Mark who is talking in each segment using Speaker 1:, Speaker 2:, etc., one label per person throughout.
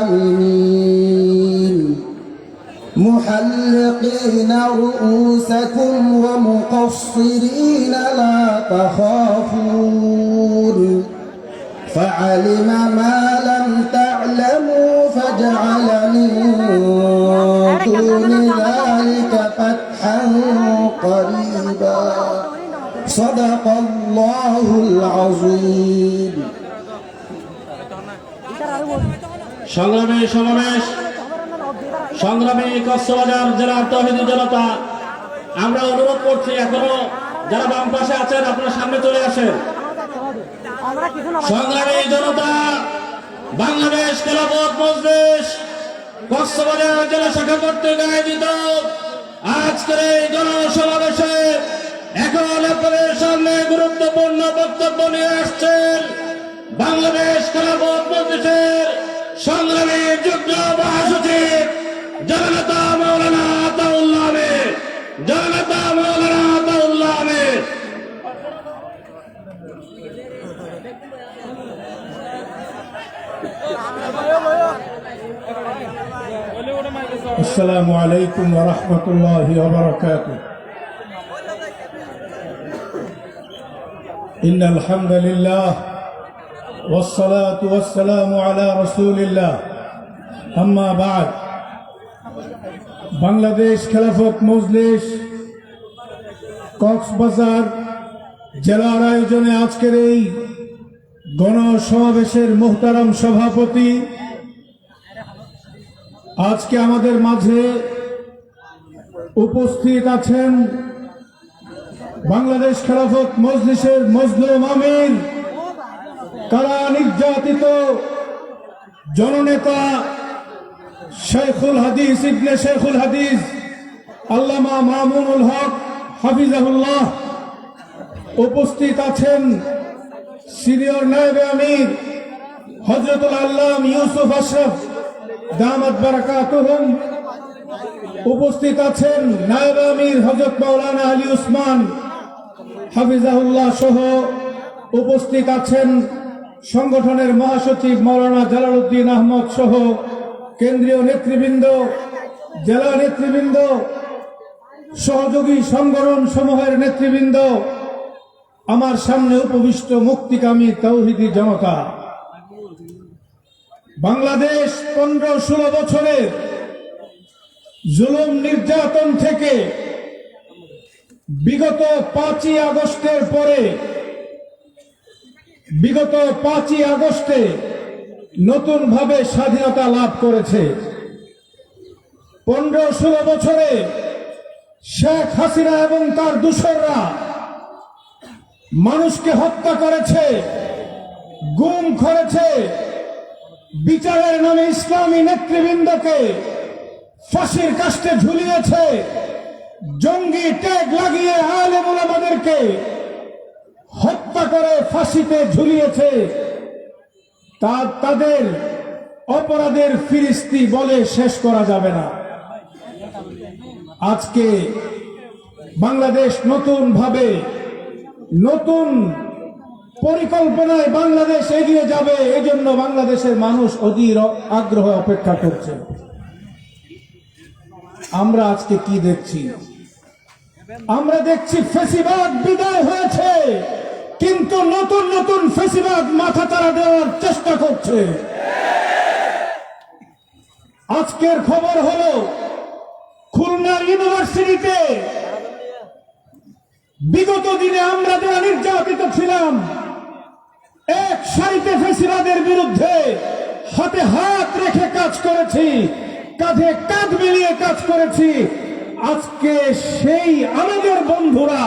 Speaker 1: آمنين محلقين رؤوسكم ومقصرين لا تخافون. فعلم ما لم تعلموا فجعل من دون ذلك فتحا قريبا. صدق الله العظيم.
Speaker 2: সংগ্রামী সমাবেশ, সংগ্রামী কক্সবাজার জেলার তহিদি জনতা, আমরা অনুরোধ করছি এখনও যারা বাম পাশে আছেন, আপনারা সামনে চলে আসেন। সংগ্রামী জনতা, বাংলাদেশ খেলাফত মজলিস, কক্সবাজার জেলা শাখা কর্তৃক আয়োজিত আজকের এই জনসমাবেশে এখন আপনাদের সামনে গুরুত্বপূর্ণ বক্তব্য নিয়ে আসছেন বাংলাদেশ খেলাফত মজলিসের সংগ্রামী যুগ্ম মহাসচিব জননেতা মৌলানা আতাউল্লাহ আহমেদ জননেতা মৌলানা আতাউল্লাহ আহমেদ
Speaker 3: السلام عليكم ورحمة الله وبركاته إن الحمد لله والصلاة والسلام على رسول الله أما بعد বাংলাদেশ খেলাফত মজলিস কক্সবাজার জেলার আয়োজনে আজকের এই গণসমাবেশের মোহতারাম সভাপতি আজকে আমাদের মাঝে উপস্থিত আছেন বাংলাদেশ খেলাফত মজলিসের মজলুম আমির কারা নির্যাতিত জননেতা শেখুল হাদিস, ইবনে শেখুল হাদিস, আল্লামা মামুনুল হক হাফিজাহুল্লাহ উপস্থিত আছেন সিনিয়র নায়েবে আমির হজরতুল আল্লাম ইউসুফ আশরফ দামাত বারাকাতুহুম উপস্থিত আছেন নায়েব আমির হজরত মাওলানা আলী উসমান হাফিজাহুল্লাহ সহ উপস্থিত আছেন সংগঠনের মহাসচিব মাওলানা জালালউদ্দিন আহমদ সহ কেন্দ্রীয় নেতৃবৃন্দ, জেলা নেতৃবৃন্দ, সহযোগী সংগঠন সমূহের নেতৃবৃন্দ, আমার সামনে উপবিষ্ট মুক্তিকামী তৌহিদি জনতা। বাংলাদেশ পনেরো ষোলো বছরের জুলুম নির্যাতন থেকে বিগত পাঁচই আগস্টের পরে বিগত পাঁচই আগস্টে নতুনভাবে স্বাধীনতা লাভ করেছে। পনেরো ষোলো বছরে শেখ হাসিনা এবং তার দূষররা মানুষকে হত্যা করেছে, গুম করেছে, বিচারের নামে ইসলামী নেতৃবৃন্দকে ফাঁসির কাষ্টে ঝুলিয়েছে, জঙ্গি ট্যাগ লাগিয়ে আলেমুল আমাদেরকে হত্যা করে ফাঁসিতে ঝুলিয়েছে তা তাদের অপরাধের ফিরিস্তি বলে শেষ করা যাবে না। আজকে বাংলাদেশ নতুন ভাবে নতুন পরিকল্পনায় বাংলাদেশ এগিয়ে যাবে এই জন্য বাংলাদেশের মানুষ অধীর আগ্রহ অপেক্ষা করছে। আমরা আজকে কি দেখছি? আমরা দেখছি ফেসিবাদ বিদায় হয়েছে। কিন্তু নতুন নতুন ফেসিবাদ মাথা তারা দেওয়ার চেষ্টা করছে। আজকের খবর হলো, খুলনা ইউনিভার্সিটিতে বিগত দিনে আমরা যারা নির্যাতিত ছিলাম, এক সারিতে ফেসিবাদের বিরুদ্ধে হাতে হাত রেখে কাজ করেছি, কাঁধে কাঁধ মিলিয়ে কাজ করেছি। আজকে সেই আমাদের বন্ধুরা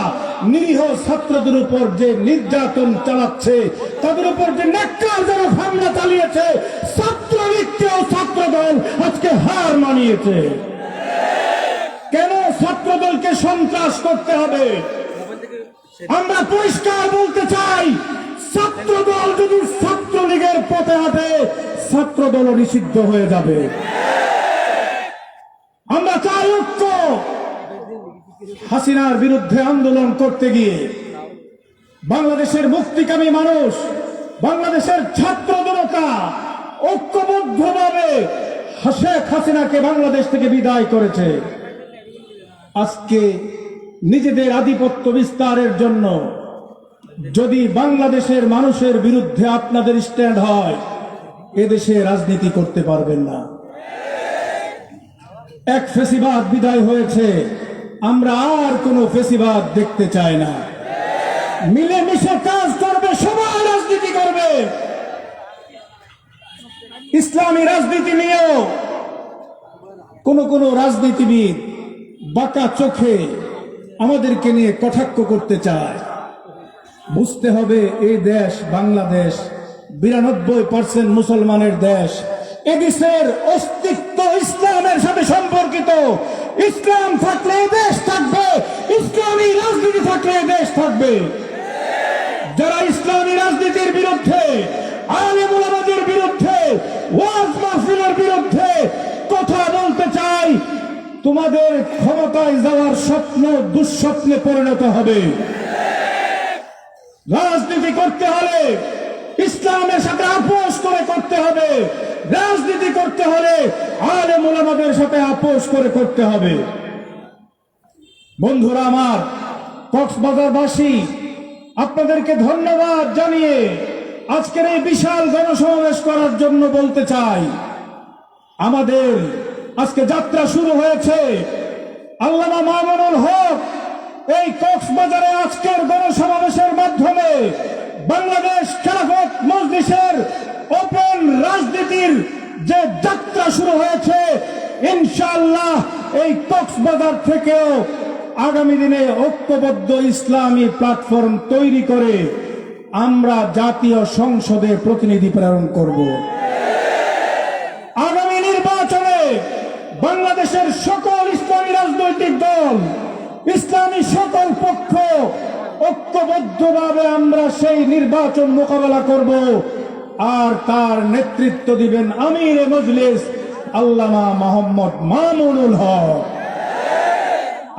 Speaker 3: নিরীহ ছাত্রদের উপর যে নির্যাতন চালাচ্ছে, তাদের উপর যে নেককার যারা হামলা চালিয়েছে ছাত্রলীগকেও ছাত্রদল আজকে হার মানিয়েছে। কেন ছাত্রদলকে সন্ত্রাস করতে হবে? আমরা পরিষ্কার বলতে চাই ছাত্র দল যদি ছাত্রলীগের পথে হাঁটে ছাত্র দল নিষিদ্ধ হয়ে যাবে আমরা চাই ঐক্য হাসিনার বিরুদ্ধে আন্দোলন করতে গিয়ে বাংলাদেশের মুক্তিকামী মানুষ, বাংলাদেশের ছাত্র জনতা ঐক্যবদ্ধ শেখ হাসিনাকে বাংলাদেশ থেকে বিদায় করেছে। আজকে নিজেদের আধিপত্য বিস্তারের জন্য যদি বাংলাদেশের মানুষের বিরুদ্ধে আপনাদের স্ট্যান্ড হয়, এদেশে রাজনীতি করতে পারবেন না। এক ফেসিবাদ বিদায় হয়েছে। আমরা আর কোনো ফেসিবাদ দেখতে চাই না। মিলেমিশে কাজ করবে, সবাই রাজনীতি করবে। ইসলামী রাজনীতি নিয়েও কোন কোন রাজনীতিবিদ বাঁকা চোখে আমাদেরকে নিয়ে কটাক্ষ করতে চায়। বুঝতে হবে এই দেশ বাংলাদেশ বিরানব্বই পার্সেন্ট মুসলমানের দেশ। এদেশের অস্তিত্ব ইসলামের সাথে সম্পর্কিত। ইসলাম থাকলে দেশ থাকবে। ইসলামী রাজনীতি থাকলে দেশ থাকবে। যারা ইসলামী রাজনীতির বিরুদ্ধে আলেম বিরুদ্ধে, ওয়াজ মাহফিলের বিরুদ্ধে কথা বলতে চাই, তোমাদের ক্ষমতায় যাওয়ার স্বপ্ন দুঃস্বপ্নে পরিণত হবে। রাজনীতি করতে হলে ইসলামের সাথে আপোষ করে করতে হবে। রাজনীতি করতে হলে আলেম মোলামাদের সাথে আপোষ করে করতে হবে। বন্ধুরা আমার, কক্সবাজারবাসী, আপনাদেরকে ধন্যবাদ জানিয়ে আজকের এই বিশাল গণসমাবেশ করার জন্য বলতে চাই, আমাদের আজকে যাত্রা শুরু হয়েছে। আল্লামা মামুনুল হক এই কক্সবাজারে আজকের গণসমাবেশের মাধ্যমে বাংলাদেশ খেলাফত মজলিসের ওপেন রাজনীতির যে যাত্রা শুরু হয়েছে, ইনশাআল্লাহ এই কক্সবাজার থেকেও আগামী দিনে ঐক্যবদ্ধ ইসলামী প্ল্যাটফর্ম তৈরি করে আমরা জাতীয় সংসদে প্রতিনিধি প্রেরণ করব। আগামী নির্বাচনে বাংলাদেশের সকল ইসলামী রাজনৈতিক দল, ইসলামী সকল পক্ষ ঐক্যবদ্ধভাবে আমরা সেই নির্বাচন মোকাবেলা করব। আর তার নেতৃত্ব দিবেন আমির মজলিস আল্লামা মোহাম্মদ মামুনুল হক।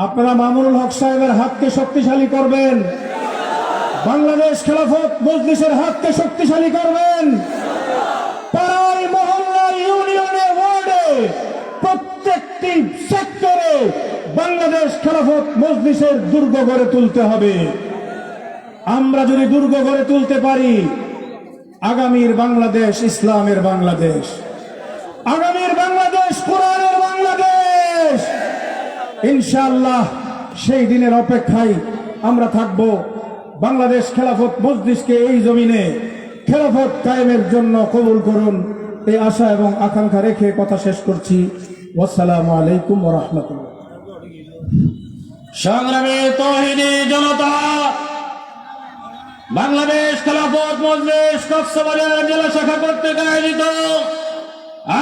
Speaker 3: আপনারা মামুনুল হক সাহেবের হাতকে শক্তিশালী করবেন। বাংলাদেশ খেলাফত মজলিসের হাতকে শক্তিশালী করবেন। পাড়ায় মহল্লায় ইউনিয়নে, ওয়ার্ডে, প্রত্যেকটি সেক্টরে বাংলাদেশ খেলাফত মজলিসের দুর্গ গড়ে তুলতে হবে। আমরা যদি দুর্গ গড়ে তুলতে পারি আগামীর বাংলাদেশ ইসলামের বাংলাদেশ। আগামীর বাংলাদেশ কোরআনের বাংলাদেশ। ইনশাআল্লাহ সেই দিনের অপেক্ষায় আমরা থাকব বাংলাদেশ খেলাফত মজলিসকে এই জমিনে খেলাফত কায়েমের জন্য কবুল করুন। এই আশা এবং আকাঙ্ক্ষা রেখে কথা শেষ করছি। আসসালামু আলাইকুম রহমতুল্লাহ।
Speaker 2: সংগ্রামী তহিনী জনতা বাংলাদেশ খেলাফত মজলিস কক্সবাজার জেলা শাখা কর্তৃক আয়োজিত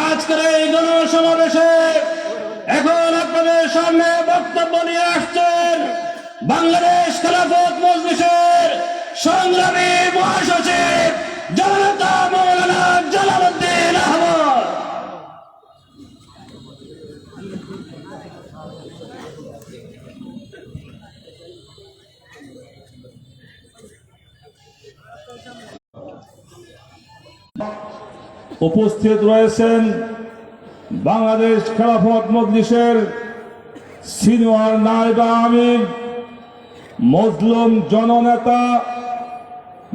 Speaker 2: আজকের এই গণসমাবেশে এখন আপনাদের সামনে বক্তব্য নিয়ে আসছেন বাংলাদেশ খেলাফত মজলিসের সংগ্রামী মহাসচিব জনতা মৌলানা জালালউদ্দিন আহমদ
Speaker 4: উপস্থিত রয়েছেন বাংলাদেশ খেলাফত মজলিসের সিনিয়র নায়বা আমির, মজলুম জননেতা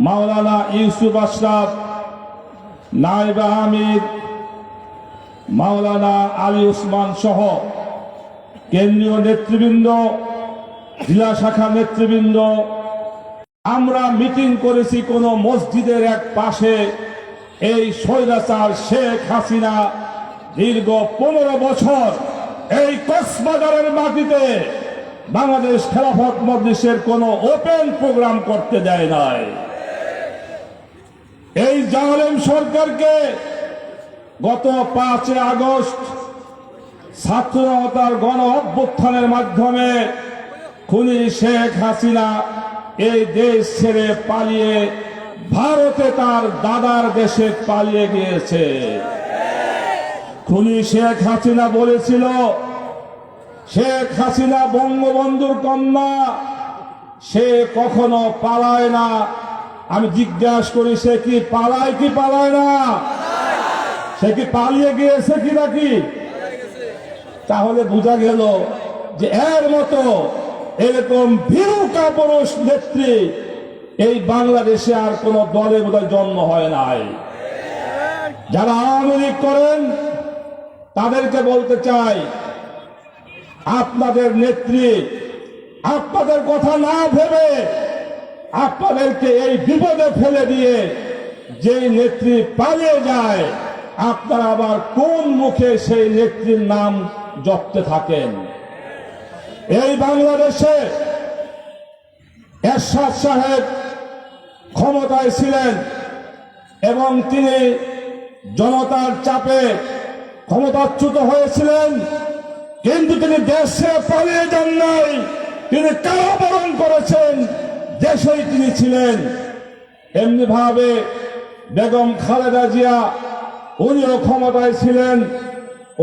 Speaker 4: মাওলানা ইউসুফ আশরাফ নায়বা আমির, মাওলানা আলী উসমান সহ কেন্দ্রীয় নেতৃবৃন্দ, জেলা শাখা নেতৃবৃন্দ। আমরা মিটিং করেছি কোন মসজিদের এক পাশে। এই স্বৈরাচার শেখ হাসিনা দীর্ঘ পনেরো বছর এই কক্সবাজারের মাটিতে বাংলাদেশ খেলাফত মজলিসের কোন ওপেন প্রোগ্রাম করতে দেয় নাই। এই জালেম সরকারকে গত পাঁচই আগস্ট ছাত্রতার গণ অভ্যুত্থানের মাধ্যমে খুনি শেখ হাসিনা এই দেশ ছেড়ে পালিয়ে ভারতে তার দাদার দেশে পালিয়ে গিয়েছে। খুনি শেখ হাসিনা বলেছিল, শেখ হাসিনা বঙ্গবন্ধুর কন্যা, সে কখনো পালায় না। আমি জিজ্ঞাসা করি, সে কি পালায় কি পালায় না? সে কি পালিয়ে গিয়েছে কি নাকি তাহলে বোঝা গেল যে এর মতো এরকম ভীরু কাপুরুষ নেত্রী বাংলাদেশে আর কোন দলে বোধহয় জন্ম হয় নাই। যারা আওয়ামী লীগ করেন, তাদেরকে বলতে চাই, আপনাদের নেত্রী, আপনাদের কথা না ভেবে আপনাদেরকে এই বিপদে ফেলে দিয়ে যেই নেত্রী পালিয়ে যায়, আপনারা আবার কোন মুখে সেই নেত্রীর নাম জপতে থাকেন? এই বাংলাদেশে এরশাদ সাহেব ক্ষমতায় ছিলেন এবং তিনি জনতার চাপে ক্ষমতাচ্যুত হয়েছিলেন, কিন্তু তিনি দেশে পালিয়ে যান নাই। তিনি কারাবরণ করেছেন, দেশেই তিনি ছিলেন। এমনি ভাবে বেগম খালেদা জিয়া, উনিও ক্ষমতায় ছিলেন,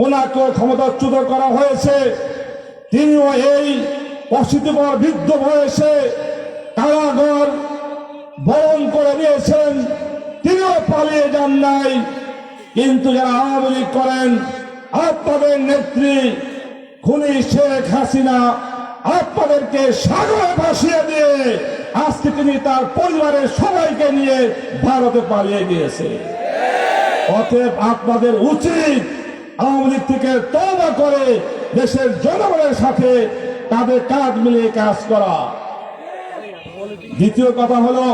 Speaker 4: ওনাকেও ক্ষমতাচ্যুত করা হয়েছে। তিনিও এই অশীতিপর বৃদ্ধ বয়সে কারাগার বরণ করে নিয়েছেন, তিনিও পালিয়ে যান নাই। কিন্তু যারা আওয়ামী লীগ করেন আপনাদের নেত্রী খুনি শেখ হাসিনা আপনাদেরকে সাগরে ভাসিয়ে দিয়ে আজকে তিনি তার পরিবারের সবাইকে নিয়ে ভারতে পালিয়ে গিয়েছে। অতএব আপনাদের উচিত আওয়ামী লীগ থেকে তবা করে দেশের জনগণের সাথে তাদের কাঁধ মিলিয়ে কাজ করা। দ্বিতীয় কথা হলো,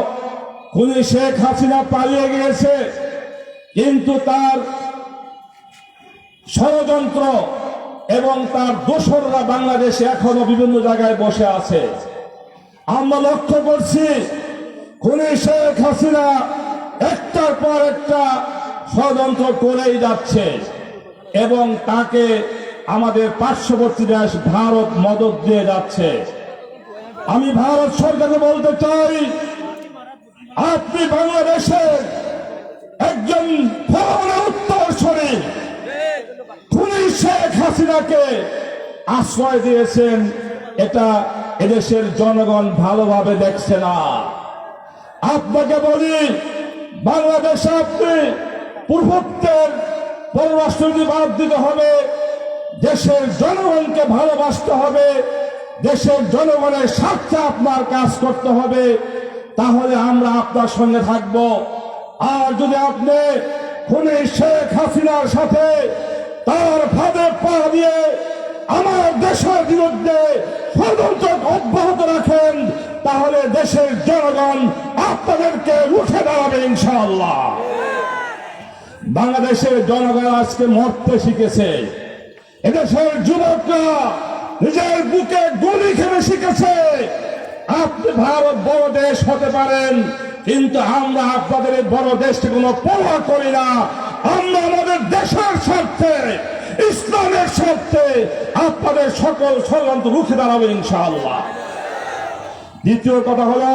Speaker 4: খুনি শেখ হাসিনা পালিয়ে গিয়েছে, কিন্তু তার ষড়যন্ত্র এবং তার দোসররা বাংলাদেশে এখনও বিভিন্ন জায়গায় বসে আছে। আমরা লক্ষ্য করছি, খুনি শেখ হাসিনা একটার পর একটা ষড়যন্ত্র করেই যাচ্ছে এবং তাকে আমাদের পার্শ্ববর্তী দেশ ভারত মদত দিয়ে যাচ্ছে। আমি ভারত সরকারকে বলতে চাই, আপনি বাংলাদেশে একজন ফরমানের উত্তরসূরি খুনি শেখ হাসিনাকে আশ্রয় দিয়েছেন, এটা এদেশের জনগণ ভালোভাবে দেখছে না। আপনাকে বলি, বাংলাদেশে আপনি পূর্বোত্তর পররাষ্ট্রনীতি বাদ দিতে হবে, দেশের জনগণকে ভালোবাসতে হবে দেশের জনগণের স্বার্থে আপনার কাজ করতে হবে, তাহলে আমরা আপনার সঙ্গে থাকব। আর যদি আপনি খুনি শেখ হাসিনার সাথে তার ফাঁদে পা দিয়ে আমার দেশের বিরুদ্ধে ষড়যন্ত্র অব্যাহত রাখেন, তাহলে দেশের জনগণ আপনাদেরকে উঠে দাঁড়াবে ইনশাআল্লাহ। বাংলাদেশের জনগণ আজকে মরতে শিখেছে। এদেশের যুবকরা নিজের বুকে গুলি খেলে শিখেছে। আপনি ভারত বড় দেশ হতে পারেন, কিন্তু আমরা আপনাদের এই বড় দেশকে কোনো পরোয়া করি না। আমরা আমাদের দেশের স্বার্থে, ইসলামের স্বার্থে আপনাদের সকল ষড়যন্ত্র রুখে দাঁড়াবো ইনশাআল্লাহ। দ্বিতীয় কথা হলো,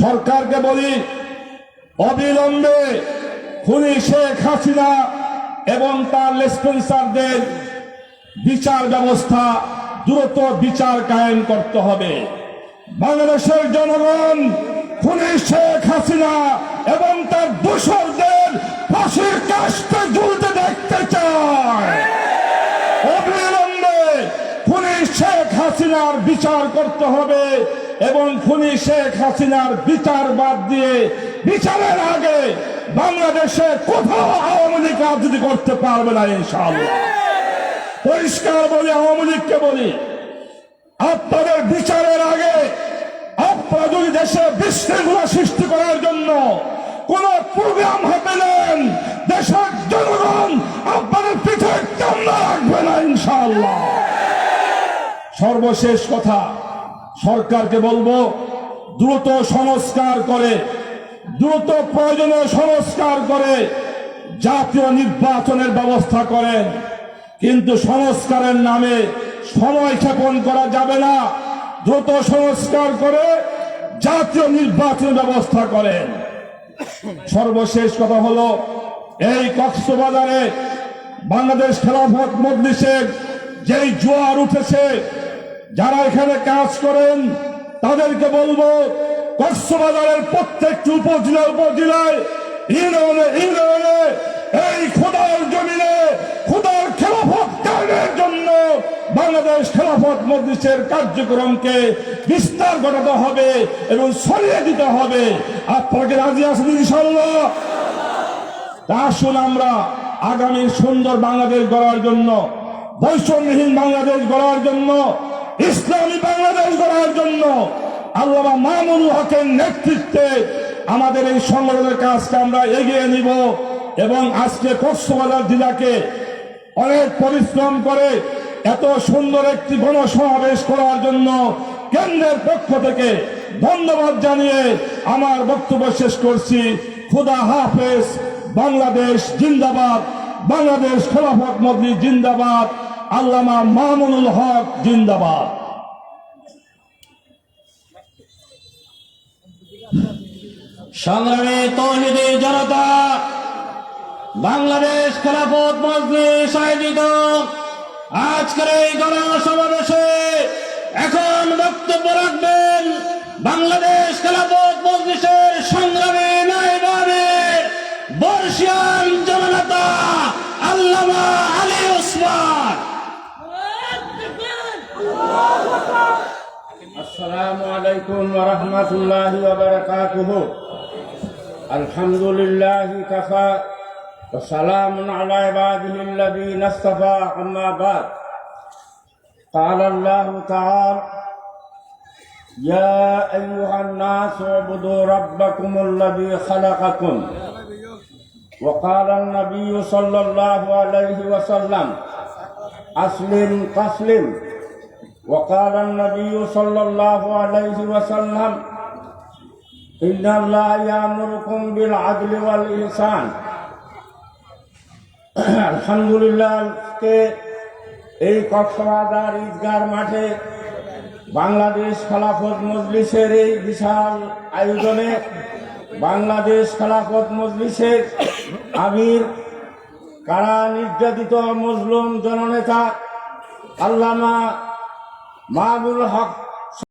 Speaker 4: সরকারকে বলি, অবিলম্বে খুনি শেখ হাসিনা এবং তার লেসপেন্সারদের বিচার ব্যবস্থা দ্রুত বিচার কায়েম করতে হবে। বাংলাদেশের জনগণ, খুনি শেখ হাসিনা এবং তার দোষরদের ফাঁসির কাস্তে ঝুলতে দেখতে চায়। অবিলম্বে খুনি শেখ হাসিনার বিচার করতে হবে এবং খুনি শেখ হাসিনার বিচার বাদ দিয়ে বিচারের আগে বাংলাদেশে কোথাও আওয়ামী লীগ রাজনীতি করতে পারবে না ইনশাআল্লাহ। পরিষ্কার বলি, আওয়ামী লীগকে বলি, আপনাদের বিচারের আগে আপনারা যদি দেশে বিশৃঙ্খলা সৃষ্টি করার জন্য কোন প্রোগ্রাম হাতে নেন, দেশের জনগণ আপনাদের পিঠে কামনা রাখবে না, ইনশাআল্লাহ। সর্বশেষ কথা, সরকারকে বলব, দ্রুত সংস্কার করে, দ্রুত প্রয়োজনীয় সংস্কার করে জাতীয় নির্বাচনের ব্যবস্থা করেন। কিন্তু সংস্কারের নামে সময় ক্ষেপণ করা যাবে না। দ্রুত সংস্কার করে জাতীয় নির্বাচন ব্যবস্থা করেন। সর্বশেষ কথা হলো, এই কক্সবাজারে বাংলাদেশ খেলাফত মজলিসের যেই জোয়ার উঠেছে, যারা এখানে কাজ করেন, তাদেরকে বলব, কক্সবাজারের প্রত্যেকটি উপজেলা উপজেলায় ইউনিয়নে ইউনিয়নে এই খোদার জমিনে জন্য বাংলাদেশ খেলাফত মজলিসের কার্যক্রমকে বিস্তার ঘটাতে হবে এবং সরিয়ে দিতে হবে। আপনাকে রাজি তা আসুন আমরা আগামী সুন্দর বাংলাদেশ গড়ার জন্য, বৈষম্যহীন বাংলাদেশ গড়ার জন্য, ইসলামী বাংলাদেশ গড়ার জন্য আল্লাহ মামুল হকের নেতৃত্বে আমাদের এই সংগঠনের কাজকে আমরা এগিয়ে নিব এবং আজকে কক্সবাজার জেলাকে অনেক পরিশ্রম করে এত সুন্দর একটি গণসমাবেশ করার জন্য কেন্দ্রের পক্ষ থেকে ধন্যবাদ জানিয়ে আমার বক্তব্য শেষ করছি। খুদা হাফেজ, বাংলাদেশ জিন্দাবাদ, বাংলাদেশ খেলাফত মজলিস জিন্দাবাদ, আল্লামা মামুনুল হক জিন্দাবাদ।
Speaker 2: সংগ্রামী তৌহিদি জনতা, বাংলাদেশ খেলাফত মজলিস আয়োজিত আজকের এই গণসমাবেশে এখন বক্তব্য রাখবেন বাংলাদেশ খেলাফত মজলিসের সংগ্রামে নাইবানে বর্ষিয়ান জমানাতা আল্লামা আলী ওসমান।
Speaker 5: আসসালামু আলাইকুম ওয়া রাহমাতুল্লাহি ওয়া বারাকাতুহু। আলহামদুলিল্লাহি কাফা وسلام على عباده الذين اصطفى أما بعد قال الله تعالى يا أيها الناس اعبدوا ربكم الذي خلقكم وقال النبي صلى الله عليه وسلم أسلم تسلم وقال النبي صلى الله عليه وسلم إن الله يأمركم بالعدل والإحسان আলহামদুলিল্লাহ, আজকে এই কক্সবাজার ঈদগার মাঠে বাংলাদেশ খেলাফত মজলিসের এই বিশাল আয়োজনে বাংলাদেশ খেলাফত মজলিসের আমির, কারা নির্যাতিত মজলুম জননেতা, আল্লামা মাহবুল হক